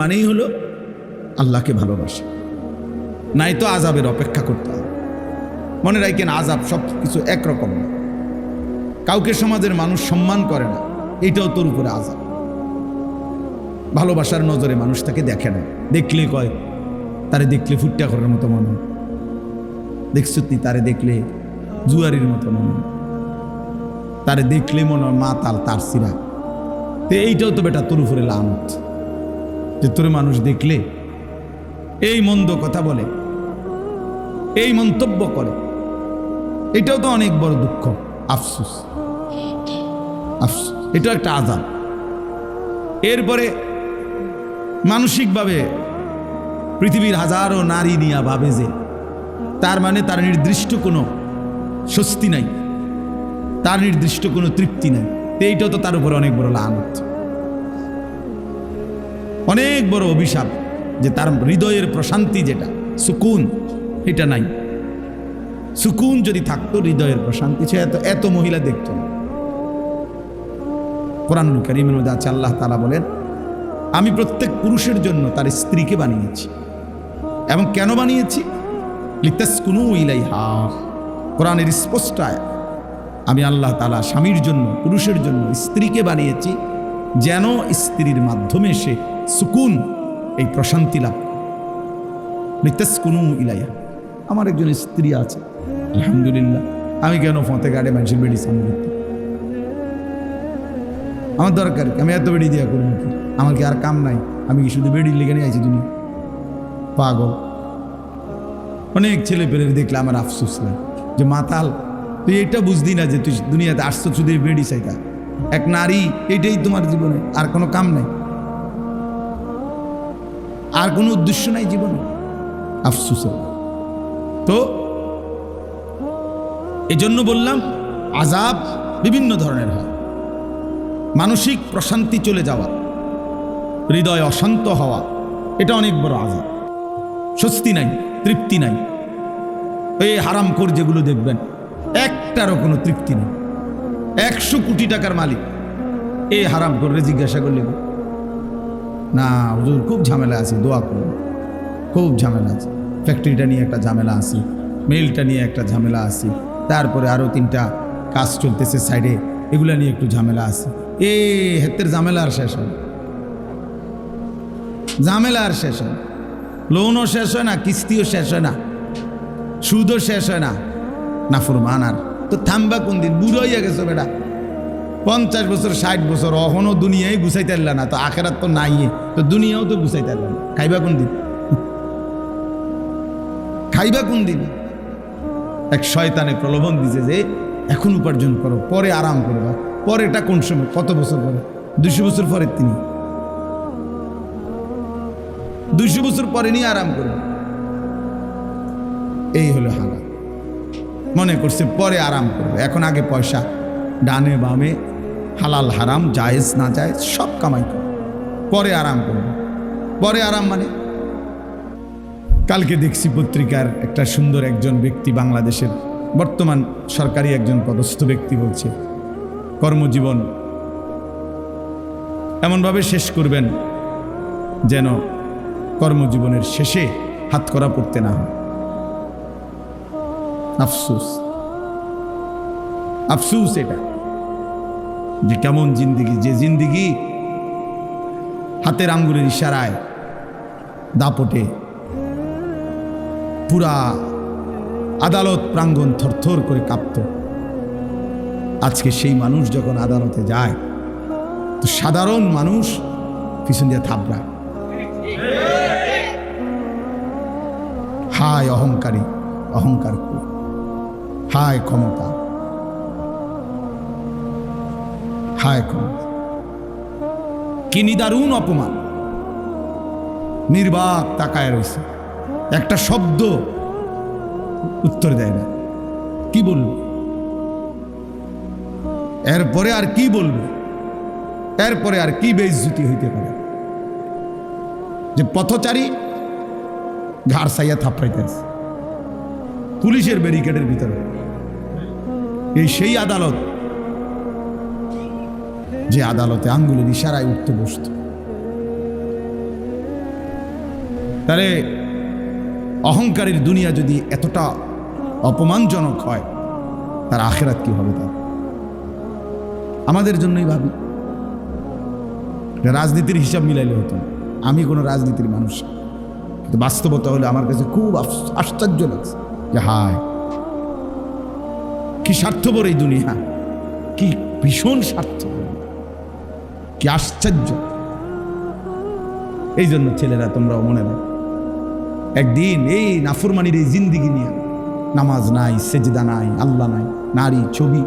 মানেই হলো আল্লাহকে ভালোবাসা। নাই তো আজাবের অপেক্ষা করতে হবে। মনে রাখেন আজাব সব কিছু একরকম না। কাউকে সমাজের মানুষ সম্মান করে না, এটাও তোর উপরে আজাব ভালোবাসার নজরে মানুষ তাকে দেখে না। দেখলে কয়, তারে দেখলে ফুটটা করার মতো মনে দেখছ তুই তারে দেখলে জুয়ারির মতো মনে তারে দেখলে মনে হয় মা তাল তার সিরা। তো এইটাও তো বেটা তোর উপরে লানত। যে তোর মানুষ দেখলে এই মন্দ কথা বলে, এই মন্তব্য করে, এটাও তো অনেক বড় দুঃখ, আফসুস আফসুস, এটাও একটা আজাব। এরপরে মানসিকভাবে পৃথিবীর হাজারো নারী নিয়া ভাবে যে তার মানে তার নির্দিষ্ট কোনো স্বস্তি নাই, তার নির্দিষ্ট কোনো তৃপ্তি নাই এইটাও তো তার উপরে অনেক বড় লানত। অনেক বড় অভিশাপ যে তার হৃদয়ের প্রশান্তি যেটা, সুকুন, এটা নাই। সুকুন যদি থাকতো, হৃদয়ের প্রশান্তি, সে এত এত মহিলা দেখত না। করিমের মধ্যে আছে, আল্লাহ তালা বলেন, আমি প্রত্যেক পুরুষের জন্য তার স্ত্রীকে বানিয়েছি। এবং কেন বানিয়েছি? লিতাসকুনু ইলাইহা। কোরআনের স্পষ্ট আয়াত। আমি আল্লাহ তালা স্বামীর জন্য, পুরুষের জন্য স্ত্রীকে বানিয়েছি যেন স্ত্রীর মাধ্যমে সে সুকুন, এই প্রশান্তি লাভ করে। লিতাসকুনু ইলাইহা আমার একজন স্ত্রী আছে, আলহামদুলিল্লাহ। আমি কেন ফতে গাড়ে মানুষের বেড়ি সামনে? আমার দরকার আমি এত বেড়ি দিয়া করব কি? আমার কি আর কাম নাই? আমি কি শুধু বেড়ি লেগে নিয়ে আছি তুমি পাগল। অনেক ছেলে পেলে দেখলে আমার আফসোস লাগে যে, মাতাল, তুই এটা বুঝদি না যে, তুই দুনিয়াতে আসছো, শুধু বেড়ি চাইতা? এক নারী এটাই তোমার জীবনে, আর কোনো কাম নাই। আর কোনো উদ্দেশ্য নাই জীবনে। আফসোস তো, এজন্য বললাম আজাব বিভিন্ন ধরনের হয়। মানসিক প্রশান্তি চলে যাওয়া, হৃদয় অশান্ত হওয়া, এটা অনেক বড় আজাব স্বস্তি নাই, তৃপ্তি নাই। এই হারাম কর যেগুলো দেখবেন, একটারও কোনো তৃপ্তি নেই। একশো কোটি টাকার মালিক। এ হারাম করে জিজ্ঞাসা করলে না, হুজুর, খুব ঝামেলা আছে, দোয়া করুন। খুব ঝামেলা আছে। ফ্যাক্টরিটা নিয়ে একটা ঝামেলা আছে, মেলটা নিয়ে একটা ঝামেলা আছে, তারপরে আরও তিনটা কাজ চলতেছে সাইডে, এগুলা নিয়ে একটু ঝামেলা আছে। এ, হেতের ঝামেলা আর শেষ হয় ঝামেলা আর শেষ হয় লোনও শেষ হয় না, কিস্তিও শেষ হয় না, সুদও শেষ হয় না। না ফুরমান আর তো থামবা কোন দিন? বুড়ো হইয়া গেছো বেটা। পঞ্চাশ বছর, ষাট বছর অহনও দুনিয়ায় গুছাইতে পারলা না, তো আখেরাত তো নাই তো দুনিয়াও তো গুছাইতে পারলা না। খাইবা কোন দিন? খাইবা কোন দিন? এক শয়তানে প্রলোভন দিছে যে, এখন উপার্জন করো, পরে আরাম করবা। পরে এটা কোন সময়? কত বছর পরে? দুশো বছর পরে তিনি। দুইশো বছর পরে নিয়ে আরাম করবে। এই হলো হালাত মনে করছে, পরে আরাম করবে। এখন আগে পয়সা, ডানে বামে, হালাল, হারাম, জায়েজ, না জায়েজ, সব কামাই করবে। পরে আরাম করবে। পরে আরাম মানে? কালকে দেখছি পত্রিকার একটা সুন্দর একজন ব্যক্তি বাংলাদেশের, বর্তমান সরকারি একজন পদস্থ ব্যক্তি বলছে, কর্মজীবন এমনভাবে শেষ করবেন যেন কর্মজীবনের শেষে হাত করা পড়তে না হয়। আফসুস। আফসুস এটা যে কেমন জিন্দিগি, যে জিন্দিগি হাতের আঙ্গুলের ইশারায় দাপটে পুরা আদালত প্রাঙ্গণ থরথর করে কাঁপত। আজকে সেই মানুষ যখন আদালতে যায়, তো সাধারণ মানুষ পিছন দিয়ে থাবড়ায় হায় অহংকারী, অহংকার করে হায় ক্ষমতা। হায় ক্ষমতা। কি নিদারুণ অপমান। নির্বাক তাকায় রয়েছে। একটা শব্দ উত্তর দেয় না। কি বলবে? এরপরে আর কি বলবে? এরপরে আর কি বেইজ্জুতি হইতে পারে? যে পথচারী ঘাড় সাইয়া থাপড়াইতে আছে পুলিশের ব্যারিকেডের ভিতরে। এই সেই আদালত যে আদালতে আঙ্গুলের ইশারায় উঠতে বসত। তাহলে অহংকারের দুনিয়া যদি এতটা অপমানজনক হয়, তার আখেরাত কি হবে তার? আমাদের জন্যই ভাবি। রাজনীতির হিসাব মিলাইলে হতো। আমি কোনো রাজনীতির মানুষ কিন্তু বাস্তবতা হলে আমার কাছে খুব আশ্চর্য লাগছে। যে হায়, কি স্বার্থপর এই দুনিয়া, কি ভীষণ স্বার্থ কি আশ্চর্য। এই জন্য ছেলেরা, তোমরাও মনে রাখো, একদিন এই নাফরমানির এই জিন্দিগি নিয়ে নামাজ নাই, সেজদা নাই, আল্লাহ নাই, নারী, ছবি